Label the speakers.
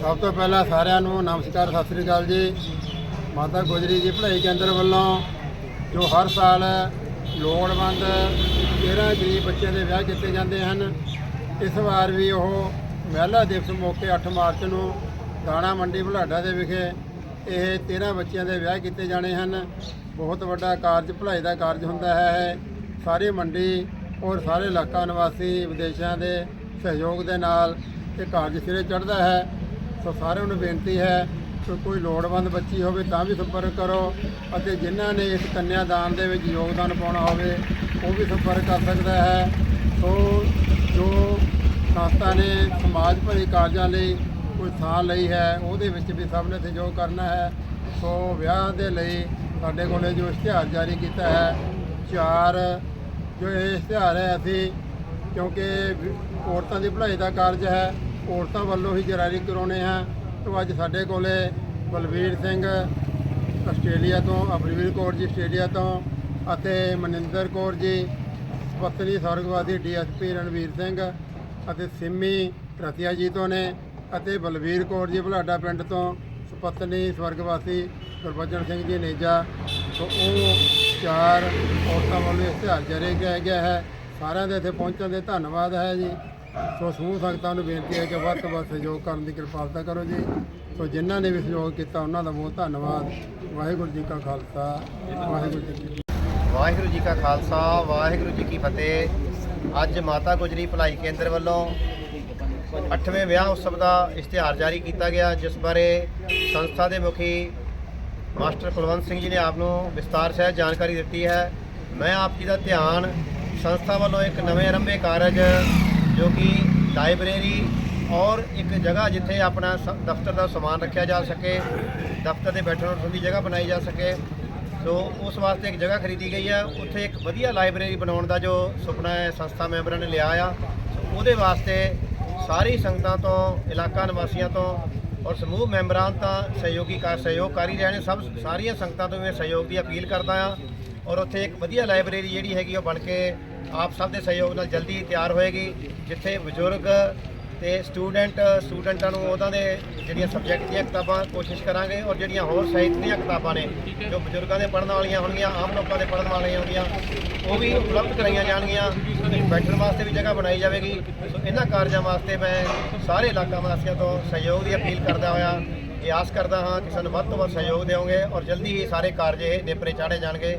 Speaker 1: ਸਭ ਤੋਂ ਪਹਿਲਾਂ ਸਾਰਿਆਂ ਨੂੰ ਨਮਸਕਾਰ, ਸਤਿ ਸ੍ਰੀ ਅਕਾਲ ਜੀ। ਮਾਤਾ ਗੁਜਰੀ ਜੀ, ਭਲਾਈ ਕੇਂਦਰ ਵੱਲੋਂ ਜੋ ਹਰ ਸਾਲ ਲੋੜਵੰਦ 13 ਗਰੀਬ ਬੱਚਿਆਂ ਦੇ ਵਿਆਹ ਕੀਤੇ ਜਾਂਦੇ ਹਨ, ਇਸ ਵਾਰ ਵੀ ਉਹ ਮਹਿਲਾ ਦਿਵਸ ਮੌਕੇ 8 ਮਾਰਚ ਨੂੰ ਦਾਣਾ ਮੰਡੀ ਬੁਲਾਡਾ ਦੇ ਵਿਖੇ ਇਹ 13 ਬੱਚਿਆਂ ਦੇ ਵਿਆਹ ਕੀਤੇ ਜਾਣੇ ਹਨ। ਬਹੁਤ ਵੱਡਾ ਕਾਰਜ, ਭਲਾਈ ਦਾ ਕਾਰਜ ਹੁੰਦਾ ਹੈ ਸਾਰੀ ਮੰਡੀ ਔਰ ਸਾਰੇ ਇਲਾਕਾ ਨਿਵਾਸੀ ਵਿਦੇਸ਼ਾਂ ਦੇ ਸਹਿਯੋਗ ਦੇ ਨਾਲ ਇਹ ਕਾਰਜ ਸਿਰੇ ਚੜ੍ਹਦਾ ਹੈ। ਸੋ ਸਾਰਿਆਂ ਨੂੰ ਬੇਨਤੀ ਹੈ ਕਿ ਕੋਈ ਲੋੜਵੰਦ ਬੱਚੀ ਹੋਵੇ ਤਾਂ ਵੀ ਸੰਪਰਕ ਕਰੋ ਅਤੇ ਜਿਨ੍ਹਾਂ ਨੇ ਇਸ ਕੰਨਿਆਦਾਨ ਦੇ ਵਿੱਚ ਯੋਗਦਾਨ ਪਾਉਣਾ ਹੋਵੇ, ਉਹ ਵੀ ਸੰਪਰਕ ਕਰ ਸਕਦਾ ਹੈ। ਸੋ ਜੋ ਸੰਸਥਾ ਨੇ ਸਮਾਜ ਭਰੀ ਕਾਰਜਾਂ ਲਈ ਕੋਈ ਥਾਂ ਲਈ ਹੈ, ਉਹਦੇ ਵਿੱਚ ਵੀ ਸਭ ਨੇ ਸਹਿਯੋਗ ਕਰਨਾ ਹੈ। ਸੋ ਵਿਆਹ ਦੇ ਲਈ ਸਾਡੇ ਕੋਲੇ ਜੋ ਇਸ਼ਤਿਹਾਰ ਜਾਰੀ ਕੀਤਾ ਹੈ, ਚਾਰ ਜੋ ਇਹ ਇਸ਼ਤਿਹਾਰ ਹੈ ਅਸੀਂ, ਕਿਉਂਕਿ ਔਰਤਾਂ ਦੀ ਭਲਾਈ ਦਾ ਕਾਰਜ ਹੈ, ਔਰਤਾਂ ਵੱਲੋਂ ਹੀ ਜਾਰੀ ਕਰਾਉਣੇ ਆ। ਤੋਂ ਅੱਜ ਸਾਡੇ ਕੋਲੇ ਬਲਵੀਰ ਸਿੰਘ ਆਸਟ੍ਰੇਲੀਆ ਤੋਂ ਅਬਰਵੀਰ ਕੌਰ ਜੀ ਆਸਟ੍ਰੇਲੀਆ ਤੋਂ ਅਤੇ ਮਨਿੰਦਰ ਕੌਰ ਜੀ, ਪਤਨੀ ਸਵਰਗਵਾਦੀ ਡੀਐਸਪੀ ਰਣਵੀਰ ਸਿੰਘ ਅਤੇ ਸਿੰਮੀ ਰਤੀਆ ਜੀ ਤੋਂ ਨੇ ਅਤੇ ਬਲਵੀਰ ਕੌਰ ਜੀ ਬੁਲਾਡਾ ਪਿੰਡ ਤੋਂ ਸੁਪਤਨੀ ਸਵਰਗਵਾਸੀ ਗੁਰਬਚਨ ਸਿੰਘ ਜੀ ਨੇਜਾ, ਸੋ ਉਹ ਚਾਰ ਔਰਤਾਂ ਵੱਲੋਂ ਇਸ਼ਤਿਹਾਰ ਜਾਰੀ ਕੀਤਾ ਗਿਆ ਹੈ। ਸਾਰਿਆਂ ਦੇ ਇੱਥੇ ਪਹੁੰਚਣ ਦੇ ਧੰਨਵਾਦ ਹੈ ਜੀ। ਸੋ ਸਮੂਹ ਸੰਗਤਾਂ ਨੂੰ ਬੇਨਤੀ ਹੈ ਕਿ ਵੱਧ ਤੋਂ ਵੱਧ ਸਹਿਯੋਗ ਕਰਨ ਦੀ ਕਿਰਪਾਲਤਾ ਕਰੋ ਜੀ। ਸੋ ਜਿਨ੍ਹਾਂ ਨੇ ਵੀ ਸਹਿਯੋਗ ਕੀਤਾ, ਉਹਨਾਂ ਦਾ ਬਹੁਤ ਧੰਨਵਾਦ। ਵਾਹਿਗੁਰੂ ਜੀ ਕਾ ਖਾਲਸਾ। ਵਾਹਿਗੁਰੂ ਜੀ ਕੀ
Speaker 2: ਵਾਹਿਗੁਰੂ ਜੀ ਕਾ ਖਾਲਸਾ, ਵਾਹਿਗੁਰੂ ਜੀ ਕੀ ਫਤਿਹ। ਅੱਜ ਮਾਤਾ ਗੁਜਰੀ ਭਲਾਈ ਕੇਂਦਰ ਵੱਲੋਂ 8ਵੇਂ ਵਿਆਹ ਉਤਸਵ ਦਾ ਇਸ਼ਤਿਹਾਰ ਜਾਰੀ ਕੀਤਾ ਗਿਆ, ਜਿਸ ਬਾਰੇ ਸੰਸਥਾ ਦੇ ਮੁਖੀ ਮਾਸਟਰ ਕੁਲਵੰਤ ਸਿੰਘ ਜੀ ਨੇ ਆਪ ਨੂੰ ਵਿਸਤਾਰ ਸਹਿਤ ਜਾਣਕਾਰੀ ਦਿੱਤੀ ਹੈ। ਮੈਂ ਆਪ ਜੀ ਦਾ ਧਿਆਨ ਸੰਸਥਾ ਵੱਲੋਂ ਇੱਕ ਨਵੇਂ ਆਰੰਭੇ ਕਾਰਜ ਜੋ ਕਿ ਲਾਇਬ੍ਰੇਰੀ ਔਰ ਇੱਕ ਜਗ੍ਹਾ ਜਿੱਥੇ ਆਪਣਾ ਸ- ਦਫ਼ਤਰ ਦਾ ਸਮਾਨ ਰੱਖਿਆ ਜਾ ਸਕੇ, ਦਫ਼ਤਰ ਦੇ ਬੈਠਣ ਉੱਠਣ ਦੀ ਜਗ੍ਹਾ ਬਣਾਈ ਜਾ ਸਕੇ। ਸੋ ਉਸ ਵਾਸਤੇ ਇੱਕ ਜਗ੍ਹਾ ਖਰੀਦੀ ਗਈ ਹੈ। ਉੱਥੇ ਇੱਕ ਵਧੀਆ ਲਾਇਬ੍ਰੇਰੀ ਬਣਾਉਣ ਦਾ ਜੋ ਸੁਪਨਾ ਹੈ ਸੰਸਥਾ ਮੈਂਬਰਾਂ ਨੇ ਲਿਆ ਆ। ਉਹਦੇ ਵਾਸਤੇ ਸਾਰੀ ਸੰਗਤਾਂ ਤੋਂ, ਇਲਾਕਾ ਨਿਵਾਸੀਆਂ ਤੋਂ ਔਰ ਸਮੂਹ ਮੈਂਬਰਾਂ ਤਾਂ ਸਹਿਯੋਗੀ ਕਰ ਸਹਿਯੋਗ ਕਰ ਹੀ ਰਹੇ ਨੇ ਸਭ ਸਾਰੀਆਂ ਸੰਗਤਾਂ ਤੋਂ ਮੈਂ ਸਹਿਯੋਗ ਦੀ ਅਪੀਲ ਕਰਦਾ ਆ ਔਰ ਉੱਥੇ ਇੱਕ ਵਧੀਆ ਲਾਇਬ੍ਰੇਰੀ ਜਿਹੜੀ ਹੈਗੀ ਉਹ ਬਣ ਕੇ ਆਪ ਸਭ ਦੇ ਸਹਿਯੋਗ ਨਾਲ ਜਲਦੀ ਤਿਆਰ ਹੋਏਗੀ, ਜਿੱਥੇ ਬਜ਼ੁਰਗ ਤੇ ਸਟੂਡੈਂਟ ਸਟੂਡੈਂਟਾਂ ਨੂੰ ਉਹਨਾਂ ਦੇ ਜਿਹੜੀਆਂ ਸਬਜੈਕਟ ਦੀਆਂ ਕਿਤਾਬਾਂ ਕੋਸ਼ਿਸ਼ ਕਰਾਂਗੇ ਔਰ ਜਿਹੜੀਆਂ ਹੋਰ ਸਾਹਿਤ ਦੀਆਂ ਕਿਤਾਬਾਂ ਨੇ, ਜੋ ਬਜ਼ੁਰਗਾਂ ਦੇ ਪੜ੍ਹਨ ਵਾਲੀਆਂ ਹੋਣਗੀਆਂ, ਆਮ ਲੋਕਾਂ ਦੇ ਪੜ੍ਹਨ ਵਾਲੀਆਂ ਹੋਣਗੀਆਂ, ਉਹ ਵੀ ਉਪਲਬਧ ਕਰਾਈਆਂ ਜਾਣਗੀਆਂ, ਬੈਠਣ ਵਾਸਤੇ ਵੀ ਜਗ੍ਹਾ ਬਣਾਈ ਜਾਵੇਗੀ। ਸੋ ਇਹਨਾਂ ਕਾਰਜਾਂ ਵਾਸਤੇ ਮੈਂ ਸਾਰੇ ਇਲਾਕਾ ਵਾਸੀਆਂ ਤੋਂ ਸਹਿਯੋਗ ਦੀ ਅਪੀਲ ਕਰਦਾ ਹੋਇਆ, ਇਹ ਆਸ ਕਰਦਾ ਹਾਂ ਕਿ ਸਾਨੂੰ ਵੱਧ ਤੋਂ ਵੱਧ ਸਹਿਯੋਗ ਦਿਓਗੇ ਔਰ ਜਲਦੀ ਹੀ ਸਾਰੇ ਕਾਰਜ ਇਹ ਨੇਪਰੇ ਚਾੜੇ ਜਾਣਗੇ।